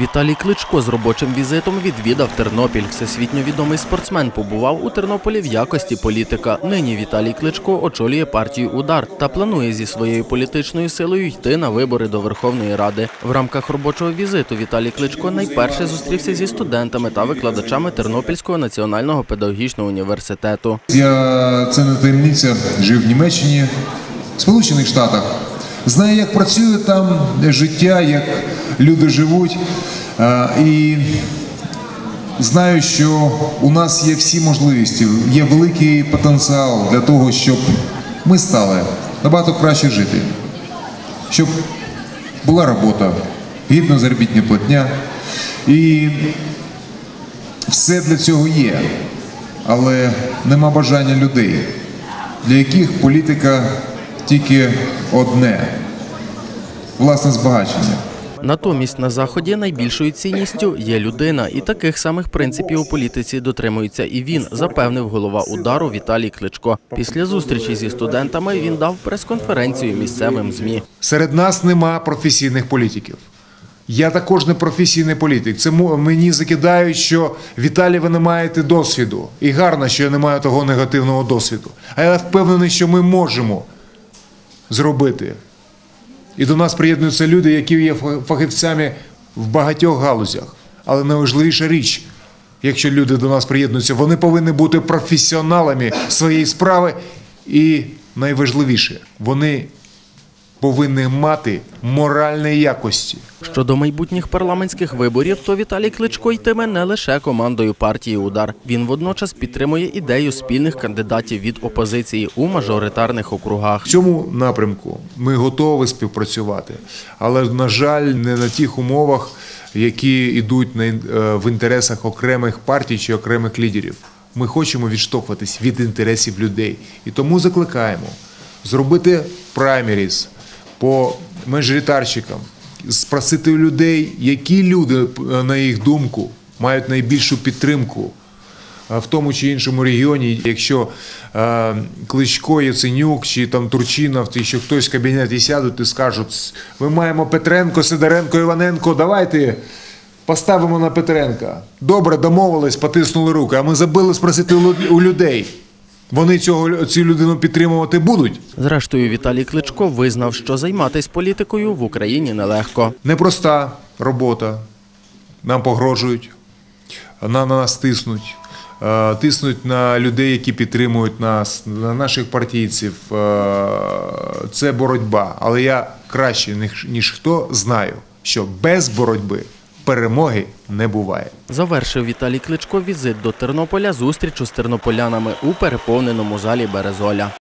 Віталій Кличко з робочим візитом відвідав Тернопіль. Всесвітньо відомий спортсмен побував у Тернополі в якості політика. Нині Віталій Кличко очолює партію Удар та планує зі своєю політичною силою йти на вибори до Верховної Ради. В рамках робочого візиту Віталій Кличко найперше зустрівся зі студентами та викладачами Тернопільського національного педагогічного університету. Я це не таємниця, жив в Німеччині, в Сполучених Штатах. Знаю, як працює там життя, як люди живуть. Е, І знаю, що у нас є всі можливості, є великий потенціал для того, щоб ми стали набагато краще жити, щоб була робота, гідна заробітня платня. І все для цього є, але нема бажання людей, для яких політика тільки одне власне збагачення. Натомість на заході найбільшою цінністю є людина, і таких самих принципів у політиці дотримується і він, запевнив голова удару Віталій Кличко. Після зустрічі зі студентами він дав прес-конференцію місцевим змі. Серед нас нема професійних політиків. Я також не професійний політик. Це мені закидають, що Віталій, ви не маєте досвіду. І гарно, що я не маю того негативного досвіду. А я впевнений, що ми можемо зробити. І до нас приєднуються люди, які є фа- фахівцями в багатьох галузях. Але найважливіша річ, якщо люди до нас приєднуються, вони повинні бути професіоналами своєї справи. І найважливіше, вони повинні мати моральні якості. Щодо майбутніх парламентських виборів, то Віталій Кличко йтиме не лише командою партії Удар. Він водночас підтримує ідею спільних кандидатів від опозиції у мажоритарних округах. В цьому напрямку ми готові співпрацювати, але, на жаль, не на тих умовах, які йдуть е, в інтересах окремих партій чи окремих лідерів. Ми хочемо відштовхуватись від інтересів людей. І тому закликаємо зробити праймеріз по мажоритарщикам, спросити у людей, які люди, е, на їх думку, мають найбільшу підтримку в тому чи іншому регіоні, якщо е, Кличко, Яценюк чи там Турчинов, чи що хтось в кабінеті сядуть і скажуть, ми маємо Петренко, Сидоренко, Іваненко, давайте поставимо на Петренка. Добре, домовились, потиснули руки, а ми забили спросити у людей. Вони цього, цю людину підтримувати будуть. Зрештою, Віталій Кличко визнав, що займатися політикою в Україні нелегко. Непроста робота. Нам погрожують, на, на нас тиснуть. Е, Тиснуть на людей, які підтримують нас, на наших партійців. Е, Це боротьба. Але я краще, ніж хто, знаю, що без боротьби перемоги не буває. Завершив Віталій Кличко візит до Тернополя зустрічу з тернополянами у переповненому залі Березоля.